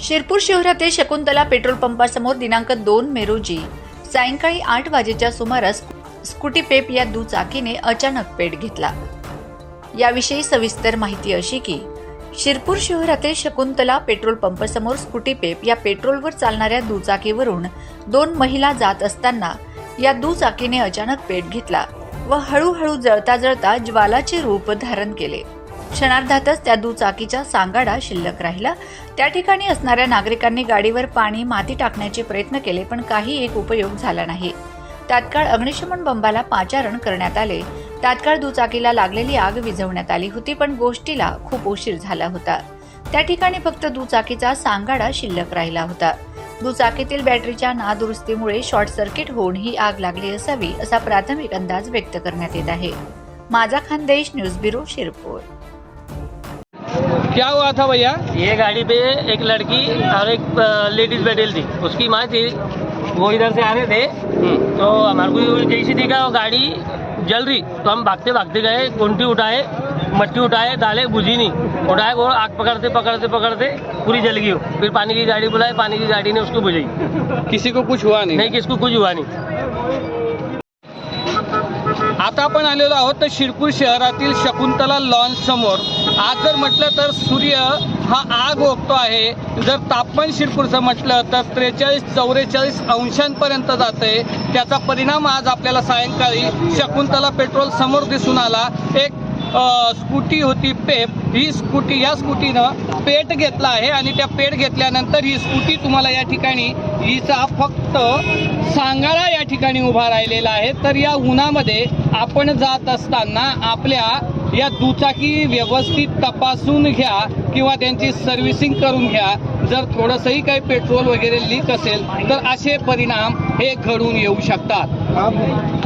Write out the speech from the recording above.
शिरपूर शहरातील शकुंतला पेट्रोल पंपासमोर दिनांक दोन मे रोजी सायंकाळी आठ वाजेच्या सुमारास स्कूटी पेप या दुचाकीने अचानक पेट घेतला. याविषयी सविस्तर माहिती अशी की शिरपूर शहरातील शकुंतला पेट्रोल पंपासमोर स्कूटी पेप या पेट्रोलवर चालणाऱ्या दुचाकीवरून दोन महिला जात असताना या दुचाकीने अचानक पेट घेतला व हळूहळू जळता जळता ज्वालाचे रूप धारण केले. क्षणार्धातच त्या दुचाकीचा सांगाडा शिल्लक राहिला. त्या ठिकाणी असणाऱ्या नागरिकांनी गाडीवर पाणी माती टाकण्याचे प्रयत्न केले पण काही एक उपयोग झाला नाही. तात्काळ अग्निशमन बंबाला पाचारण करण्यात आले. तात्काळ दुचाकीला लागलेली आग विझवण्यात आली होती पण गोष्टीला खूप उशीर झाला होता. त्या ठिकाणी फक्त दुचाकीचा सांगाडा शिल्लक राहिला होता. दुचाकीतील बॅटरीच्या नादुरुस्तीमुळे शॉर्ट सर्किट होऊन ही आग लागली असावी असा प्राथमिक अंदाज व्यक्त करण्यात येत आहे. माझा खानदेश न्यूज ब्युरो शिरपूर. क्या हुआ था भैया? ये गाड़ी पे एक लड़की और एक लेडीज़ बैठे थी। उसकी माँ थी। वो इधर से आ रहे थे। तो हमारे को जैसी दिखा वो गाड़ी जल रही। तो हम भागते भागते गए कुंटी उठाए मट्टी उठाए डाले बुझी नहीं। उठाए वो आग पकड़ते पकड़ते पकड़ते पूरी जल गई। फिर पानी की गाड़ी बुलाई पानी की गाड़ी ने उसको बुझाई। किसी को कुछ हुआ नहीं? नहीं किसको कुछ हुआ नहीं। आता आपण आलेलो आहोत तर शिरपूर शहरातील शकुंतला लॉन्च समोर. आज जर म्हटलं तर सूर्य हा आग ओकतो आहे. जर तापमान शिरपूरचं म्हटलं तर त्रेचाळीस चौवेचाळीस अंशांपर्यंत जाते. त्याचा परिणाम आज आपल्याला सायंकाळी शकुंतला पेट्रोल समोर दिसून आला. एक स्कूटी होती पेप. ही स्कूटी या स्कूटीनं पेट घेतला आहे आणि त्या पेट घेतल्यानंतर ही स्कूटी तुम्हाला या ठिकाणी हिचा फक्त सांगाळा या ठिकाणी उभा राहिलेला आहे. तर या उन्हामध्ये आपण जात असताना आपल्या या दुचाकी व्यवस्थित तपासून घ्या किंवा त्यांची सर्व्हिसिंग करून घ्या. जर थोडंसंही काही पेट्रोल वगैरे लीक असेल तर असे परिणाम हे घडून येऊ शकतात.